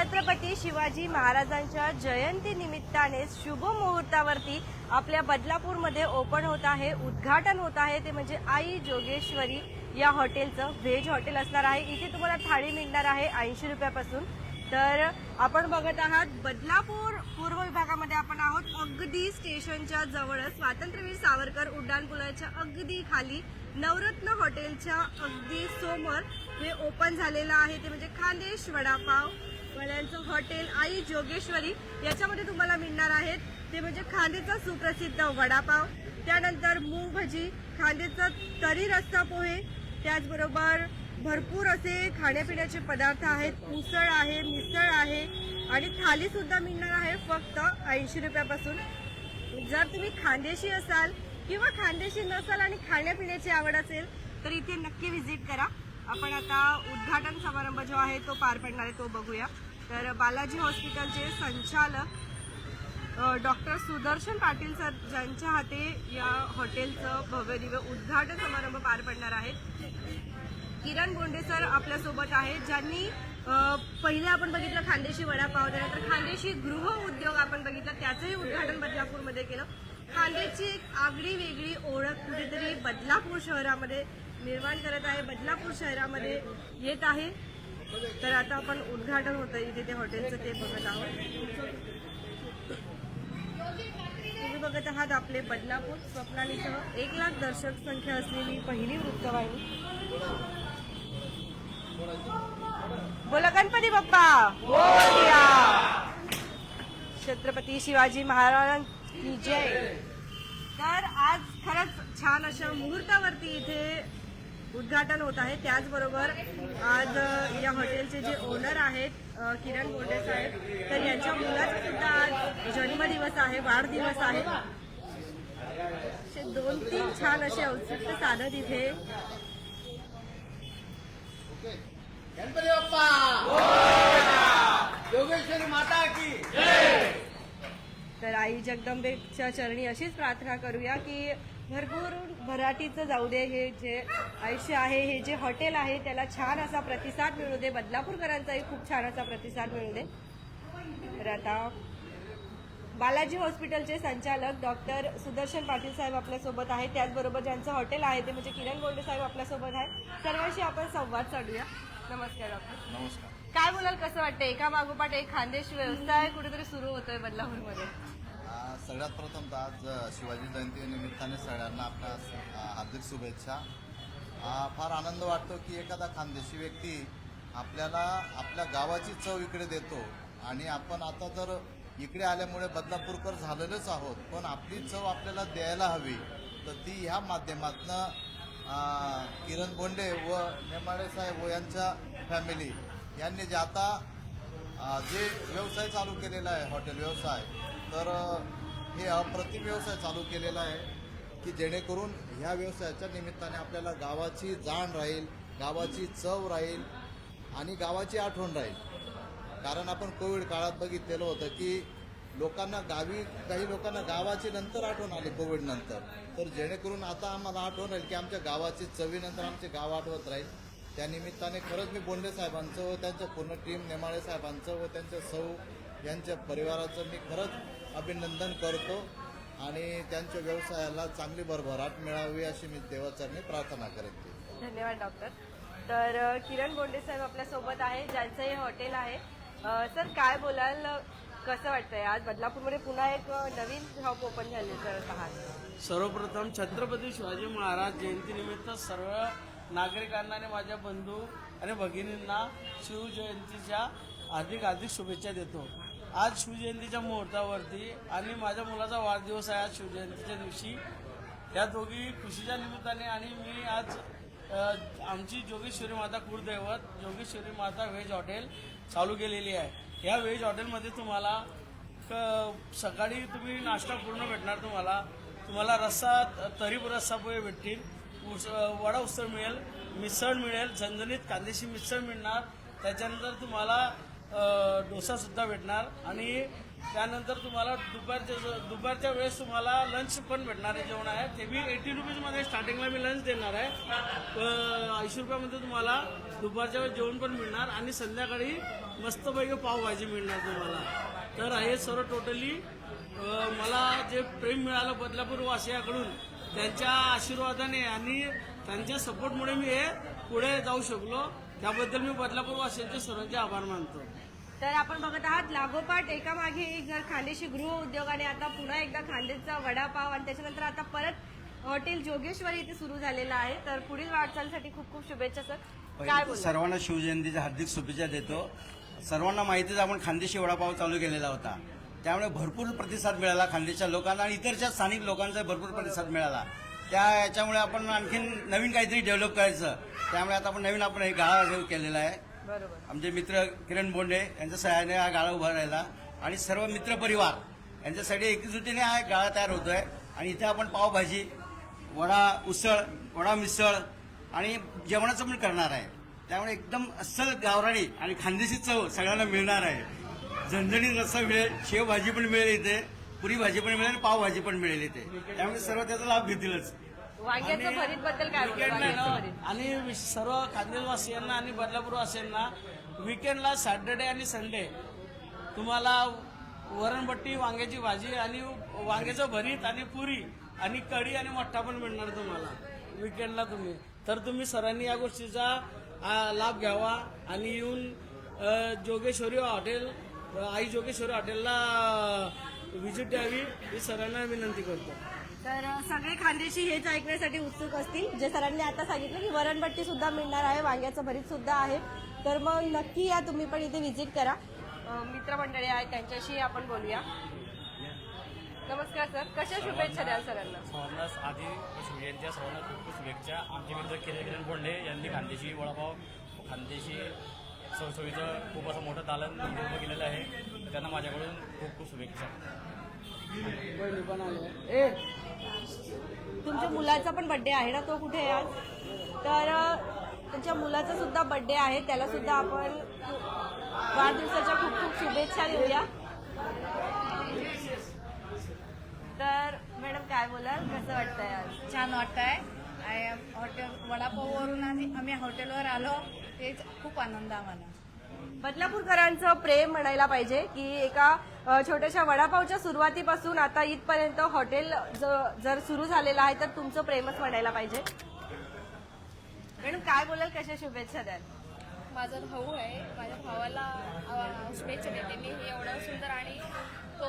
छत्रपती शिवाजी महाराजांच्या जयंती निमित्ताने शुभ मुहूर्तावरती आपल्या बदलापूरमध्ये ओपन होत आहे उद्घाटन होत आहे. ते म्हणजे आई जोगेश्वरी या हॉटेलचं व्हेज हॉटेल असणार आहे. इथे तुम्हाला थाळी मिळणार आहे ऐंशी रुपयापासून. तर आपण बघत आहात बदलापूर पूर्व विभागामध्ये आपण आहोत. अगदी स्टेशनच्या जवळच स्वातंत्र्यवीर सावरकर उड्डाणपुलाच्या अगदी खाली नवरत्न हॉटेलच्या अगदी समोर हे ओपन झालेलं आहे. ते म्हणजे खानदेश वडापाव वड्यांचं हॉटेल आई जोगेश्वरी याच्यामध्ये तुम्हाला मिळणार आहेत. ते म्हणजे खांदेचा सुप्रसिद्ध वडापाव त्यानंतर मूग भजी खांदेचा तरी रस्ता पोहे त्याचबरोबर भरपूर असे खाण्यापिण्याचे पदार्थ आहेत. उसळ आहे मिसळ आहे आणि थाली सुद्धा मिळणार आहे फक्त ऐंशी रुपयापासून. जर तुम्ही खांदेशी असाल किंवा खानदेशी नसाल आणि खाण्यापिण्याची आवड असेल तर इथे नक्की व्हिजिट करा. आपण आता उद्घाटन समारंभ जो आहे तो पार पडणार आहे तो बघूया. तर बालाजी हॉस्पिटलचे संचालक डॉक्टर सुदर्शन पाटील सर ज्यांच्या हाते या हॉटेलचं भव्य दिव्य उद्घाटन समारंभ पार पडणार आहे. किरण बोंडे सर आपल्यासोबत आहेत ज्यांनी पहिलं आपण बघितलं खानदेशी वडापाव त्यानंतर खानदेशी गृह उद्योग आपण बघितलं त्याचंही उद्घाटन बदलापूरमध्ये केलं. खानदेशची एक आगळी वेगळी ओळख कुठेतरी बदलापूर शहरामध्ये निर्माण करत आहे बदलापूर शहरामध्ये येत आहे. तर आता आपण उद्घाटन होतं इथे ते हॉटेलचं ते बघत आहोत. तुम्ही बघत आहात आपले बदलापूर स्वप्नालीसह एक लाख दर्शक संख्या असलेली पहिली वृत्तवाहिनी. बोला गणपती बाप्पा! छत्रपती शिवाजी महाराजांची जय. तर आज खरंच छान अशा मुहूर्तावरती इथे उद्घाटन होत आहे. त्याचबरोबर आज या हॉटेलचे जे ओनर आहेत किरण बोंडे साहेब तर यांच्या मुलाचा सुद्धा आज जन्मदिवस आहे वाढदिवस आहे. असे दोन तीन छान असे औचित्य साधत इथे. गणपती बाप्पा योगेश्वरी माता की! तर आई जगदंबेच्या चरणी अशीच प्रार्थना करूया की भरपूर भराटीचं जाऊ दे हे जे आयुष्य आहे हे जे हॉटेल आहे त्याला छान असा प्रतिसाद मिळू दे. बदलापूरकरांचाही खूप छान असा प्रतिसाद मिळू दे. तर आता बालाजी हॉस्पिटलचे संचालक डॉक्टर सुदर्शन पाटील साहेब आपल्यासोबत आहेत. त्याचबरोबर ज्यांचं हॉटेल आहे ते म्हणजे किरण गोल्डे साहेब आपल्यासोबत आहेत. सर्वांशी आपण संवाद साधूया. नमस्कार डॉक्टर. नमस्कार. काय बोलाल कसं वाटतं एका मागोपाठ एक खानदेश व्यवसाय कुठेतरी सुरू होतोय बदलापूरमध्ये. सगळ्यात प्रथम तर आज शिवाजी जयंती निमित्ताने सगळ्यांना आपल्या हार्दिक शुभेच्छा. फार आनंद वाटतो की एखादा खानदेशी व्यक्ती आपल्याला आपल्या गावाची चव इकडे देतो. आणि आपण आता तर इकडे आल्यामुळे बदलापूरकर झालेलोच आहोत पण आपली चव आपल्याला द्यायला हवी. तर ती ह्या माध्यमातनं किरण बोंडे व नेमाडे साहेब व यांच्या फॅमिली यांनी जे आता जे व्यवसाय चालू केलेला आहे हॉटेल व्यवसाय तर हे अप्रतिम व्यवसाय चालू केलेला आहे की जेणेकरून ह्या व्यवसायाच्या निमित्ताने आपल्याला गावाची जाण राहील गावाची चव राहील आणि गावाची आठवण राहील. कारण आपण कोविड काळात बघितलेलं होतं की लोकांना गावी काही लोकांना गावाची नंतर आठवण आली कोविड नंतर. तर जेणेकरून आता आम्हाला आठवण राहील की आमच्या गावाची चवीनंतर आमचे गाव आठवत राहील. त्या निमित्ताने खरंच मी बोंडे साहेबांचं व त्यांचं पूर्ण टीम नेमाळे साहेबांचं व त्यांचं सौ यांच्या परिवाराचं मी खरंच अभिनंदन करतो आणि त्यांच्या व्यवसायाला चांगली भरभराट मिळावी अशी मी देवाचरणी प्रार्थना करते धन्यवाद डॉक्टर. तर किरण बोंडे साहेब आपल्यासोबत आहे ज्यांचं हे हॉटेल आहे. सर काय बोलाल? कसं वाटतंय? आज बदलापूरमध्ये पुन्हा एक नवीन शॉप ओपन झाले करत आहात सर्वप्रथम छत्रपती शिवाजी महाराज जयंतीनिमित्त सर्व नागरिकांना आणि माझ्या बंधू आणि भगिनींना शिवजयंतीच्या हार्दिक हार्दिक शुभेच्छा देतो. आज शिवजयंतीच्या मुहूर्तावरती आणि माझ्या मुलाचा वाढदिवस आहे आज शिवजयंतीच्या दिवशी. या दोघी खुशीच्या निमित्ताने आणि मी आज आमची जोगेश्वरी माता कुळदैवत जोगेश्वरी माता व्हेज हॉटेल चालू केलेली आहे. या व्हेज हॉटेलमध्ये तुम्हाला क- सकाळी तुम्ही नाश्ता पूर्ण भेटणार तुम्हाला. तुम्हाला रस्सा तरीप रस्सा पोहे भेटतील. उस वडा उसळ मिळेल मिसळ मिळेल झणझणीत कांदेशी मिसळ मिळणार. त्याच्यानंतर तुम्हाला डोसासुद्धा भेटणार आणि त्यानंतर तुम्हाला दुपारच्या दुपारच्या वेळेस तुम्हाला लंच पण भेटणार आहे जेवण आहे. ते बी एटी रुपीजमध्ये स्टार्टिंगला मी लंच देणार आहे. ऐंशी रुपयामध्ये तुम्हाला दुपारच्या वेळेस जेवण पण मिळणार आणि संध्याकाळी मस्तपैकी पावभाजी मिळणार तुम्हाला. तर हे सर्व टोटली मला जे प्रेम मिळालं बदलापूर वासियाकडून त्यांच्या आशीर्वादाने आणि त्यांच्या सपोर्टमुळे मी हे पुढे जाऊ शकलो. त्याबद्दल मी बदलापूर वासियांचे सर्वांचे आभार मानतो. तर आपण बघत आहात लागोपाठ एका मागे एक जर खांदेशी गृह उद्योगाने आता पुन्हा एकदा खांदेचा वडापाव आणि त्याच्यानंतर आता परत हॉटेल जोगेश्वरी इथे सुरू झालेलं आहे. तर पुढील वाटचालीसाठी खूप खूप शुभेच्छा सर. काय सर्वांना शिवजयंतीच्या हार्दिक शुभेच्छा देतो. सर्वांना माहितीच आपण खानदेशी वडापाव चालू केलेला होता. त्यामुळे भरपूर प्रतिसाद मिळाला खानदेशच्या लोकांना आणि इतरच्या स्थानिक लोकांचा भरपूर प्रतिसाद मिळाला. त्या याच्यामुळे आपण आणखीन नवीन काहीतरी डेव्हलप करायचं. त्यामुळे आता आपण नवीन आपण हे गाळा केलेला आहे. आमचे मित्र किरण बोंडे यांच्या सहाय्याने हा गाळा उभा राहिला आणि सर्व मित्र परिवार यांच्यासाठी एकजुटीने हा गाळा तयार होतोय. आणि इथे आपण पावभाजी वडा उसळ वडा मिसळ आणि जेवणाचं पण करणार आहे. त्यामुळे एकदम अस्सल गावराणी आणि खानदेशी चव सगळ्यांना मिळणार आहे. झणझणीत रस्सा मिळेल शेवभाजी पण मिळेल इथे. पुरी भाजी पण मिळेल आणि पावभाजी पण मिळेल इथे. त्यामुळे सर्व त्याचा लाभ घेतीलच. वांग्याचं भरीत बद्दल काय बोलू? विकेंडला वांग्याचं ना भरीत आणि सर्व खानदेशवासियांना आणि बदलापूरवासियांना विकेंडला सॅटर्डे आणि संडे तुम्हाला वरणबट्टी वांग्याची भाजी आणि वांग्याचं भरीत आणि पुरी आणि कढी आणि मठ्ठा पण मिळणार तुम्हाला विकेंडला तुम्ही. तर तुम्ही सर्वांनी या गोष्टीचा आ, लाभ घ्यावा आणि येऊन अ, जोगेश्वरी हॉटेल आई जोगेश्वरी हॉटेलला व्हिजिट द्यावी ही सर्वांना विनंती करतो. तर सगळे खानदेशी हेच ऐकण्यासाठी उत्सुक असतील. जे सरांनी आता सांगितलं की वरणबट्टी सुद्धा मिळणार आहे वांग्याचं भरीत सुद्धा आहे. तर मग नक्की या तुम्ही पण इथे व्हिजिट करा. अ, मित्रमंडळी आहेत त्यांच्याशी आपण बोलूया. नमस्कार सर. कशा शुभेच्छा द्याल सरांना? सर्वांना आधी शुभेच्छा सर्वांना खूप खूप शुभेच्छा. आमचे मित्र किरण किरण बोंडे यांनी खानदेशी वडापाव खानदेशी सवसवीचं खूप असं मोठं दालन उभं केलेलं आहे. त्यांना माझ्याकडून खूप खूप शुभेच्छा. ए तुमच्या मुलाचा पण बर्थडे आहे ना तो कुठे आहे आज? तर अ, त्यांच्या मुलाचा सुद्धा बर्थडे आहे. त्याला सुद्धा आपण वाढदिवसाच्या खूप खूप शुभेच्छा देऊया. तर मॅडम काय बोलाल? कसं वाटतंय आज? छान वाटतंय. आहे हॉटेल वडापाववरून आणि आम्ही हॉटेलवर आलो. तेच खूप आनंद आम्हाला बदलापूरकरांचं प्रेम म्हणायला पाहिजे की एका छोट्याशा वडापावच्या सुरुवातीपासून आता इथपर्यंत हॉटेल जर सुरू झालेलं आहे तर तुमचं प्रेमच म्हणायला पाहिजे. मॅडम काय बोलाल? कशा शुभेच्छा द्याल? माझा भाऊ आहे. माझ्या भावाला अ, शुभेच्छा देते मी. हे एवढं सुंदर आणि तो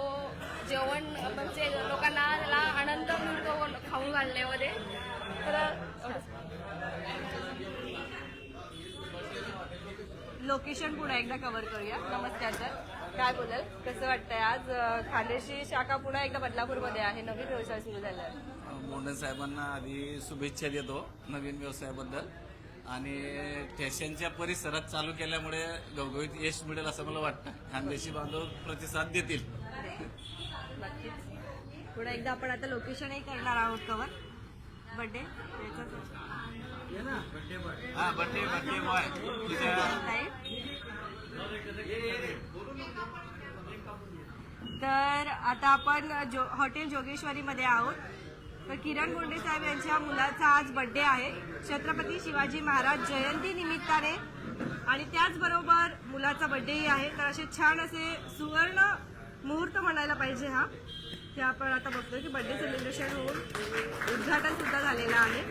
जेवण म्हणजे लोकांना त्याला आनंद मिळतो खाऊन घालण्यामध्ये. तर एवढंच. लोकेशन पुन्हा एकदा कव्हर करूया. नमस्कार सर. काय बोलाल? कसं वाटतंय आज? अ, खानदेशी शाखा पुन्हा एकदा बदलापूरमध्ये आहे. नवीन व्यवसाय सुरू झाला आहे मोंडन साहेबांना आधी शुभेच्छा देतो नवीन व्यवसायाबद्दल. आणि स्टेशनच्या परिसरात चालू केल्यामुळे घवघवीत यश मिळेल असं मला वाटतं. खानदेशी बांधव प्रतिसाद देतील. नक्कीच. पुन्हा एकदा आपण आता लोकेशनही करणार आहोत कव्हर बर्थडे हा बर्थडे बर्थडे बॉय तुझ्या तर आता आपण जो हॉटेल जोगेश्वरीमध्ये आहोत. तर किरण गोंडे साहेब यांच्या मुलाचा आज बर्थडे आहे. छत्रपती शिवाजी महाराज जयंती निमित्ताने. आणि त्याचबरोबर मुलाचा बर्थडेही आहे. तर असे छान असे सुवर्ण मुहूर्त म्हणायला पाहिजे हा. ते आपण आता बघतोय की बर्थडे सेलिब्रेशन होऊन उद्घाटन सुद्धा झालेलं आहे.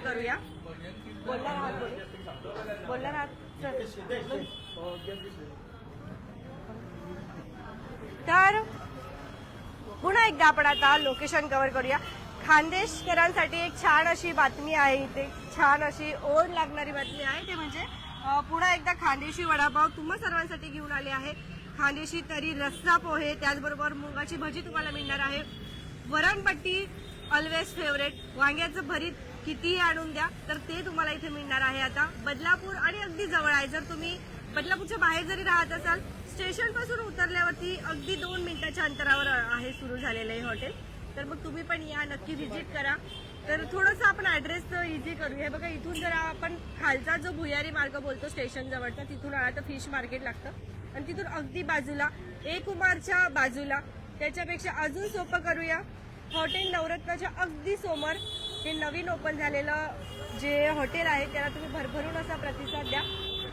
करूया. बोलणार आहात बोलणार आहात तर पुन्हा एकदा आपण आता लोकेशन कव्हर करूया. खानदेशकरांसाठी एक छान अशी बातमी आहे इथे. छान अशी ओढ लागणारी बातमी आहे ते म्हणजे पुन्हा एकदा खानदेशी वडापाव तुम्हा सर्वांसाठी घेऊन आले आहे. खानदेशी तरी रस्सा पोहे त्याचबरोबर मुगाची भजी तुम्हाला मिळणार आहे. वरणपट्टी ऑलवेज फेवरेट वांग्याचं भरीत कितीही आणून द्या तर ते तुम्हाला इथे मिळणार आहे आता. बदलापूर आणि अगदी जवळ आहे. जर तुम्ही बदलापूरच्या बाहेर जरी राहत असाल स्टेशनपासून उतरल्यावरती अगदी दोन मिनिटाच्या अंतरावर आहे सुरू झालेलं आहे हॉटेल तर मग तुम्ही पण या नक्की व्हिजिट करा. तर थोडंसं आपण ऍड्रेस इझी करूया. हे बघा इथून जर आपण खालचा जो भुयारी मार्ग बोलतो स्टेशन जवळचा तिथून आला तर फिश मार्केट लागतं. आणि तिथून अगदी बाजूला एक कुमारच्या बाजूला त्याच्यापेक्षा अजून सोपं करूया. हॉटेल नवरत्नाच्या अगदी समोर. हे नवीन ओपन झालेलं जे हॉटेल आहे त्याला तुम्ही भरभरून असा प्रतिसाद द्या.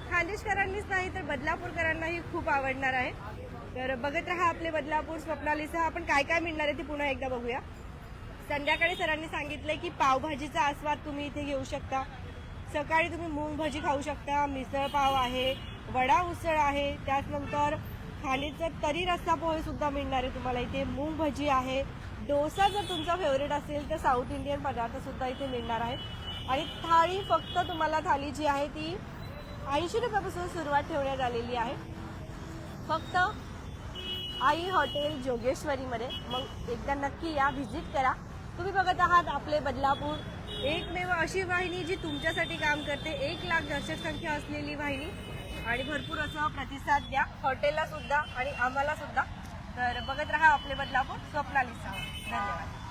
खानदेशकरांनीच नाही तर बदलापूरकरांनाही खूप आवडणार आहे. तर बघत राहा आपले बदलापूर स्वप्नालीसह आपण काय काय मिळणार आहे ते पुन्हा एकदा बघूया. संध्याकाळी सरांनी सांगितलंय की पावभाजीचा आस्वाद तुम्ही इथे घेऊ शकता. सकाळी तुम्ही मूग भाजी खाऊ शकता. मिसळ पाव आहे वडा उसळ आहे. त्याचनंतर खाणीचं तरी रस्सा पोहे सुद्धा मिळणार आहे तुम्हाला. इथे मूग भजी आहे डोसा जर तुमचा फेवरेट असेल तर साऊथ इंडियन पदार्थ सुद्धा इथे मिळणार आहे आणि थाळी फक्त तुम्हाला थाळी जी आहे ती ऐंशी रुपयापासून सुरुवात ठेवण्यात आलेली आहे. फक्त आई हॉटेल जोगेश्वरीमध्ये. मग एकदा नक्की या व्हिजिट करा. तुम्ही बघत आहात आपले बदलापूर. एकमेव अशी वाहिनी जी तुमच्यासाठी काम करते. एक लाख दर्शक संख्या असलेली वाहिनी. आणि भरपूर असं प्रतिसाद द्या. हॉटेलला सुद्धा आणि आम्हाला सुद्धा. तर बघत राहा आपले बदलापूर स्वप्नाली सावंत धन्यवाद.